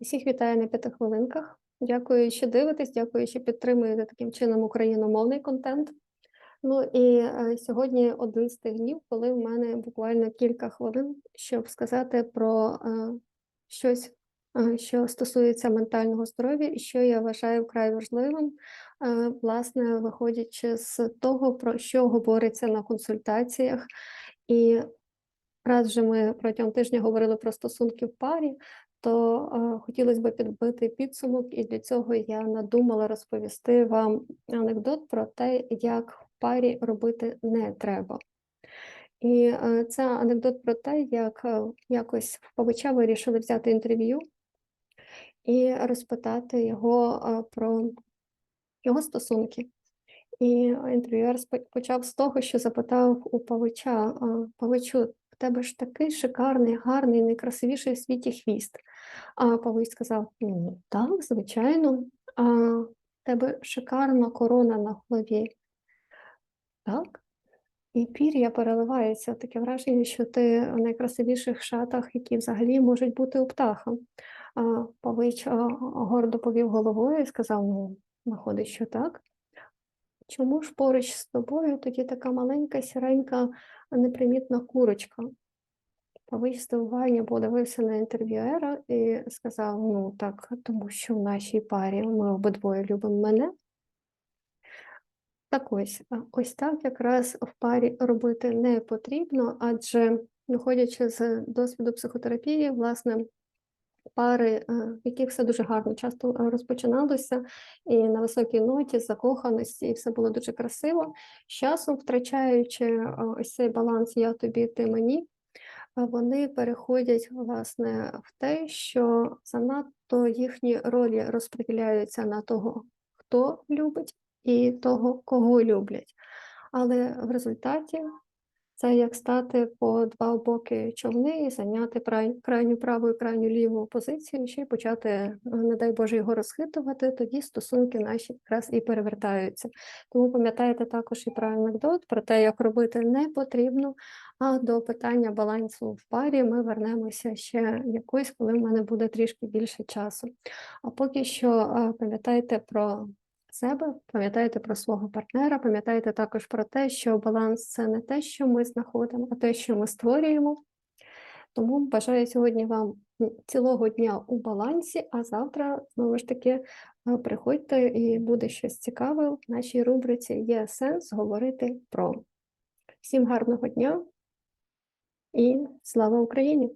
Всіх вітаю на п'ятихвилинках. Дякую, що дивитесь, дякую, що підтримуєте таким чином україномовний контент. Ну і е, сьогодні один з тих днів, коли в мене буквально кілька хвилин, щоб сказати про е, щось, е, що стосується ментального здоров'я, і що я вважаю вкрай важливим, власне, виходячи з того, про що говориться на консультаціях. І раз вже ми протягом тижня говорили про стосунки в парі, то е, хотілося б підбити підсумок, і для цього я надумала розповісти вам анекдот про те, як в парі робити не треба. І е, це анекдот про те, як е, якось в Павича вирішили взяти інтерв'ю і розпитати його про його стосунки. І інтерв'юер почав з того, що запитав у Павича: Павичу, тебе ж такий шикарний, гарний, найкрасивіший в світі хвіст. А Павич сказав: Ну, так, звичайно, а тебе шикарна корона на голові. Так. І пір'я переливається, таке враження, що ти в найкрасивіших шатах, які взагалі можуть бути у птаха. Павич гордо повів головою і сказав: Ну, виходить, що так. Чому ж поруч з тобою тоді така маленька, сіренька, непримітна курочка? Павич з здивуванням подивився на інтерв'юера і сказав: Ну так, тому що в нашій парі ми обидвоє любимо мене. Так ось, ось так якраз в парі робити не потрібно, адже виходячи з досвіду психотерапії, власне, пари, е, в яких все дуже гарно часто е, розпочиналося, і на високій ноті, закоханості, і все було дуже красиво. З часом, втрачаючи е, ось цей баланс я тобі, ти мені, вони переходять власне в те, що занадто їхні ролі розподіляються на того, хто любить, і того, кого люблять. Але в результаті це як стати по два боки човни і зайняти крайню праву і крайню ліву позицію, ще й почати, е, не дай Боже, його розхитувати, тоді стосунки наші якраз і перевертаються. Тому пам'ятайте також і про анекдот, про те, як робити не потрібно, а до питання балансу в парі ми вернемося ще якось, коли в мене буде трішки більше часу. А поки що е, пам'ятайте про себе, пам'ятайте про свого партнера, пам'ятайте також про те, що баланс це не те, що ми знаходимо, а те, що ми створюємо. Тому бажаю сьогодні вам цілого дня у балансі, а завтра знову ж таки е, приходьте і буде щось цікаве. В нашій рубриці є сенс говорити про. Всім гарного дня і слава Україні!